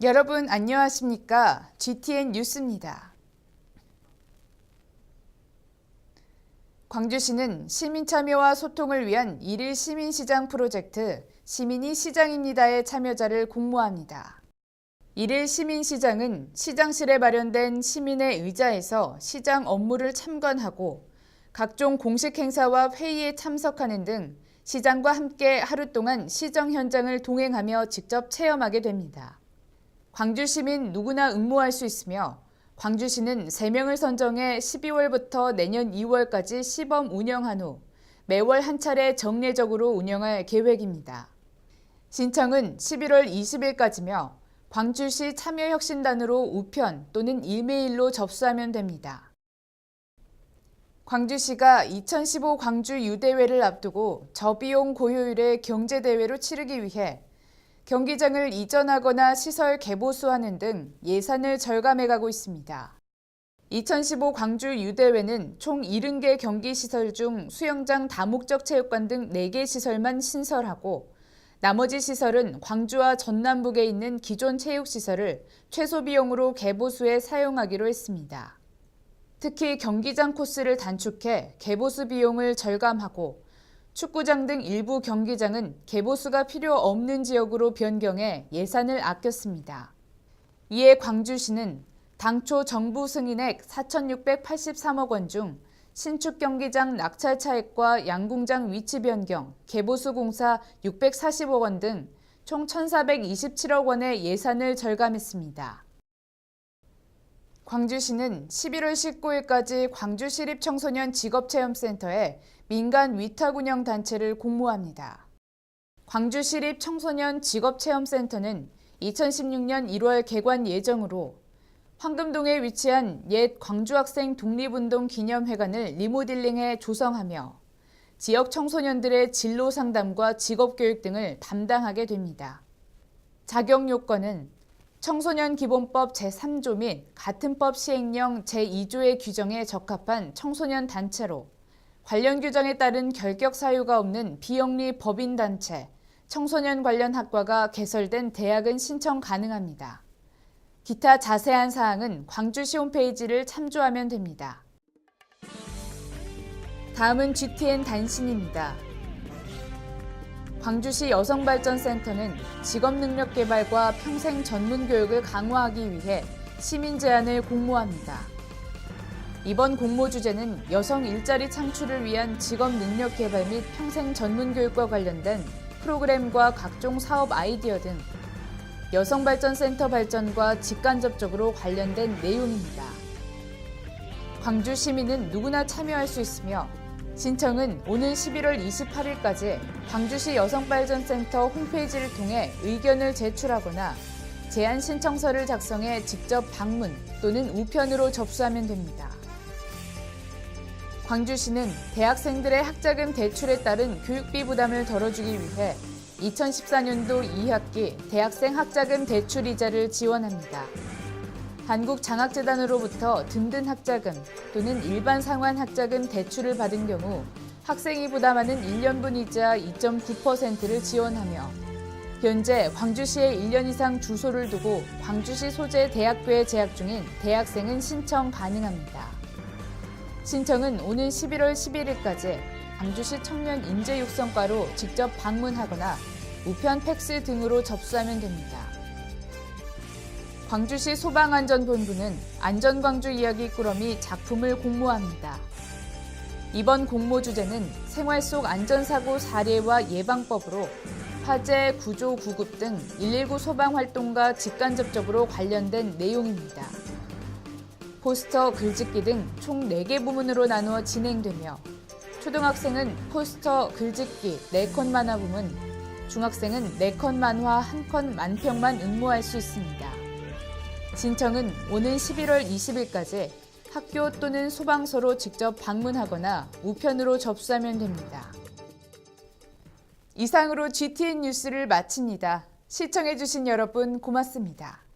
여러분 안녕하십니까? GTN 뉴스입니다. 광주시는 시민 참여와 소통을 위한 일일 시민 시장 프로젝트 시민이 시장입니다의 참여자를 공모합니다. 일일 시민 시장은 시장실에 마련된 시민의 의자에서 시장 업무를 참관하고 각종 공식 행사와 회의에 참석하는 등 시장과 함께 하루 동안 시정 현장을 동행하며 직접 체험하게 됩니다. 광주 시민 누구나 응모할 수 있으며 광주시는 3명을 선정해 12월부터 내년 2월까지 시범 운영한 후 매월 한 차례 정례적으로 운영할 계획입니다. 신청은 11월 20일까지며 광주시 참여혁신단으로 우편 또는 이메일로 접수하면 됩니다. 광주시가 2015 광주 유대회를 앞두고 저비용 고효율의 경제대회로 치르기 위해 경기장을 이전하거나 시설 개보수하는 등 예산을 절감해가고 있습니다. 2015 광주 유대회는 총 70개 경기시설 중 수영장 다목적 체육관 등 4개 시설만 신설하고 나머지 시설은 광주와 전남북에 있는 기존 체육시설을 최소 비용으로 개보수에 사용하기로 했습니다. 특히 경기장 코스를 단축해 개보수 비용을 절감하고 축구장 등 일부 경기장은 개보수가 필요 없는 지역으로 변경해 예산을 아꼈습니다. 이에 광주시는 당초 정부 승인액 4,683억 원 중 신축 경기장 낙찰 차액과 양궁장 위치 변경, 개보수 공사 640억 원 등 총 1,427억 원의 예산을 절감했습니다. 광주시는 11월 19일까지 광주시립청소년 직업체험센터에 민간 위탁 운영 단체를 공모합니다. 광주시립 청소년 직업체험센터는 2016년 1월 개관 예정으로 황금동에 위치한 옛 광주학생 독립운동 기념회관을 리모델링해 조성하며 지역 청소년들의 진로 상담과 직업 교육 등을 담당하게 됩니다. 자격 요건은 청소년 기본법 제3조 및 같은 법 시행령 제2조의 규정에 적합한 청소년 단체로 관련 규정에 따른 결격 사유가 없는 비영리 법인단체, 청소년 관련 학과가 개설된 대학은 신청 가능합니다. 기타 자세한 사항은 광주시 홈페이지를 참조하면 됩니다. 다음은 GTN 단신입니다. 광주시 여성발전센터는 직업능력 개발과 평생 전문 교육을 강화하기 위해 시민 제안을 공모합니다. 이번 공모 주제는 여성 일자리 창출을 위한 직업 능력 개발 및 평생 전문 교육과 관련된 프로그램과 각종 사업 아이디어 등 여성발전센터 발전과 직간접적으로 관련된 내용입니다. 광주 시민은 누구나 참여할 수 있으며 신청은 오는 11월 28일까지 광주시 여성발전센터 홈페이지를 통해 의견을 제출하거나 제안 신청서를 작성해 직접 방문 또는 우편으로 접수하면 됩니다. 광주시는 대학생들의 학자금 대출에 따른 교육비 부담을 덜어주기 위해 2014년도 2학기 대학생 학자금 대출 이자를 지원합니다. 한국장학재단으로부터 든든 학자금 또는 일반 상환 학자금 대출을 받은 경우 학생이 부담하는 1년분 이자 2.9%를 지원하며 현재 광주시에 1년 이상 주소를 두고 광주시 소재 대학교에 재학 중인 대학생은 신청 가능합니다. 신청은 오는 11월 11일까지 광주시 청년 인재 육성과로 직접 방문하거나 우편 팩스 등으로 접수하면 됩니다. 광주시 소방안전본부는 안전광주 이야기 꾸러미 작품을 공모합니다. 이번 공모 주제는 생활 속 안전사고 사례와 예방법으로 화재, 구조, 구급 등 119 소방 활동과 직간접적으로 관련된 내용입니다. 포스터, 글짓기 등 총 4개 부문으로 나누어 진행되며 초등학생은 포스터, 글짓기, 4컷 만화 부문, 중학생은 4컷 만화, 1컷 만평만 응모할 수 있습니다. 신청은 오는 11월 20일까지 학교 또는 소방서로 직접 방문하거나 우편으로 접수하면 됩니다. 이상으로 GTN 뉴스를 마칩니다. 시청해주신 여러분 고맙습니다.